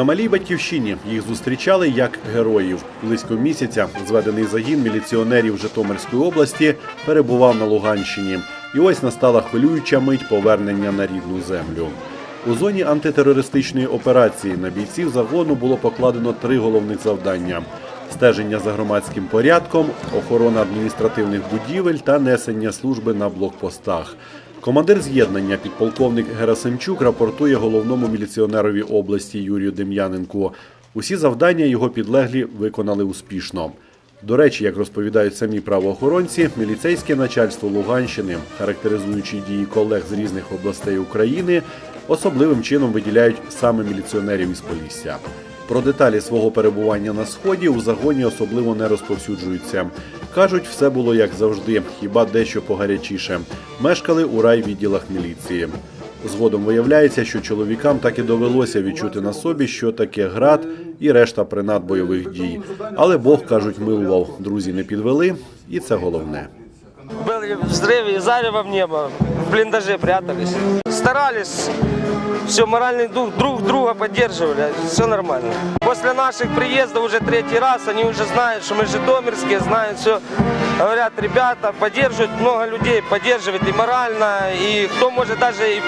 На малій батьківщині їх зустрічали як героїв. Близько місяця зведений загін міліціонерів Житомирської області перебував на Луганщині. І ось настала хвилююча мить повернення на рідну землю. У зоні антитерористичної операції на бійців загону було покладено три головних завдання: стеження за громадським порядком, охорона адміністративних будівель та несення служби на блокпостах. Командир з'єднання, підполковник Герасимчук, рапортує головному міліціонерові області Юрію Дем'яненку. Усі завдання його підлеглі виконали успішно. До речі, як розповідають самі правоохоронці, міліцейське начальство Луганщини, характеризуючи дії колег з різних областей України, особливим чином виділяють саме міліціонерів із Полісся. Про деталі свого перебування на сході у загоні особливо не розповсюджуються. Кажуть, все було як завжди, хіба дещо погарячіше. Мешкали у райвідділах міліції. Згодом виявляється, що чоловікам так і довелося відчути на собі, що таке град і решта принад бойових дій. Але Бог кажуть, милував, друзі не підвели, і це головне. Были взрывы и зарево в небо, В блиндаже прятались. Старались, все, моральный дух друг друга поддерживали, все нормально. После наших приездов уже третий раз, они уже знают, что мы житомирские, знают все. Говорят, ребята, поддерживают, много людей поддерживает и морально, и кто может даже и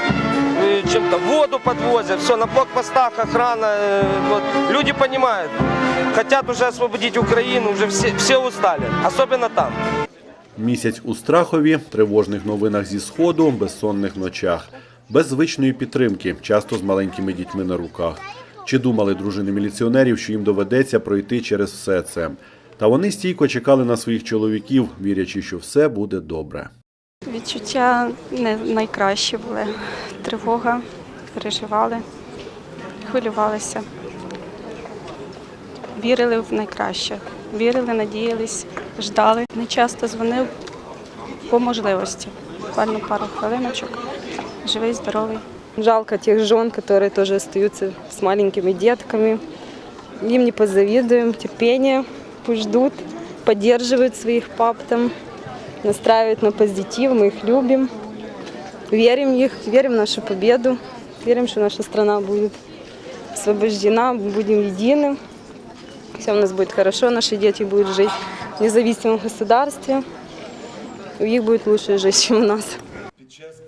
чем-то воду подвозят, все, на блокпостах охрана, э, вот. люди понимают, хотят уже освободить Украину, уже все, все устали, особенно там. Місяць у страхові, тривожних новинах зі сходу, безсонних ночах, без звичної підтримки, часто з маленькими дітьми на руках. Чи думали дружини міліціонерів, що їм доведеться пройти через все це? Та вони стійко чекали на своїх чоловіків, вірячи, що все буде добре. Відчуття не найкращі були. Тривога, переживали, хвилювалися. Вірили в найкраще Вірили, надіялись, ждали. Не часто дзвонив по можливості. Буквально пару хвилиночок. Живий, здоровий. Жалко тех жен, которые тоже остаются с маленькими детками. Им не позавидуем, терпение, пусть ждут, поддерживают своих пап там, настраивают на позитив, мы их любим. Верим в них, верим в нашу победу, верим, что наша страна будет освобождена, мы будем едины. Все у нас будет хорошо, наши дети будут жить в независимом государстве. У них будет лучшая жизнь, чем у нас.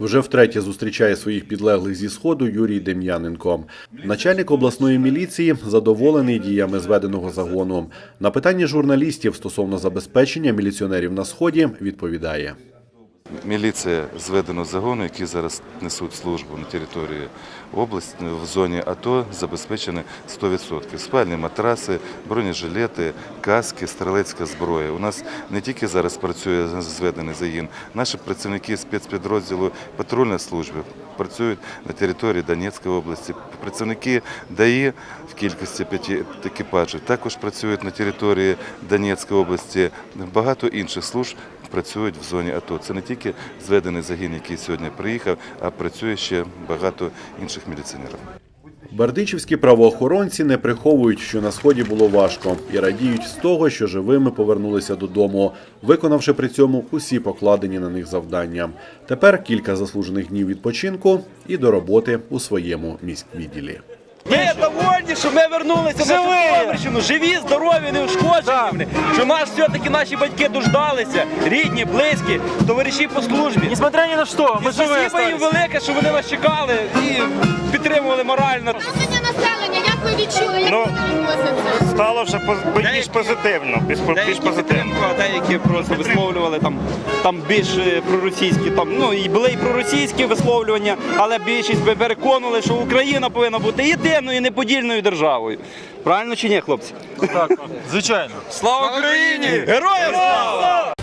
Вже втретє зустрічає своїх підлеглих зі сходу Юрій Дем'яненко. Начальник обласної міліції задоволений діями зведеного загону. На питання журналістів стосовно забезпечення міліціонерів на сході відповідає. Міліція зведеного загону, які зараз несуть службу на території області в зоні АТО, забезпечені 100%. Спальні матраси, бронежилети, каски, стрілецька зброя. У нас не тільки зараз працює зведений загін, наші працівники спецпідрозділу патрульної служби працюють на території Донецької області. Працівники ДАІ в кількості п'яти екіпажів також працюють на території Донецької області. Багато інших служб працюють в зоні АТО. Це не тільки зведений загін, який сьогодні приїхав, а працює ще багато інших міліціонерів. Бердичівські правоохоронці не приховують, що на сході було важко, і радіють з того, що живими повернулися додому, виконавши при цьому усі покладені на них завдання. Тепер кілька заслужених днів відпочинку і до роботи у своєму міськвідділі. Довольні, що ми вернулися на Житомирщину, живі, здорові, неушкоджені. Що нас все-таки наші батьки дождалися, рідні, близькі, товариші по службі. Несмотря ні на що, ми живі. спасибо їм велике, що вони нас чекали і підтримували морально. Населення, ви відчули, як Ну, відносяться? Стало вже поз- більш Деякі- позитивно, більш, більш Деякі позитивно. підтримку, а деякі просто висловлювали там, там більш е, проросійські, там, ну і були і проросійські висловлювання, але більшість би переконували, що Україна повинна бути єдиною неподільною державою. Правильно чи ні, хлопці? Звичайно. Слава Україні! Героям слава!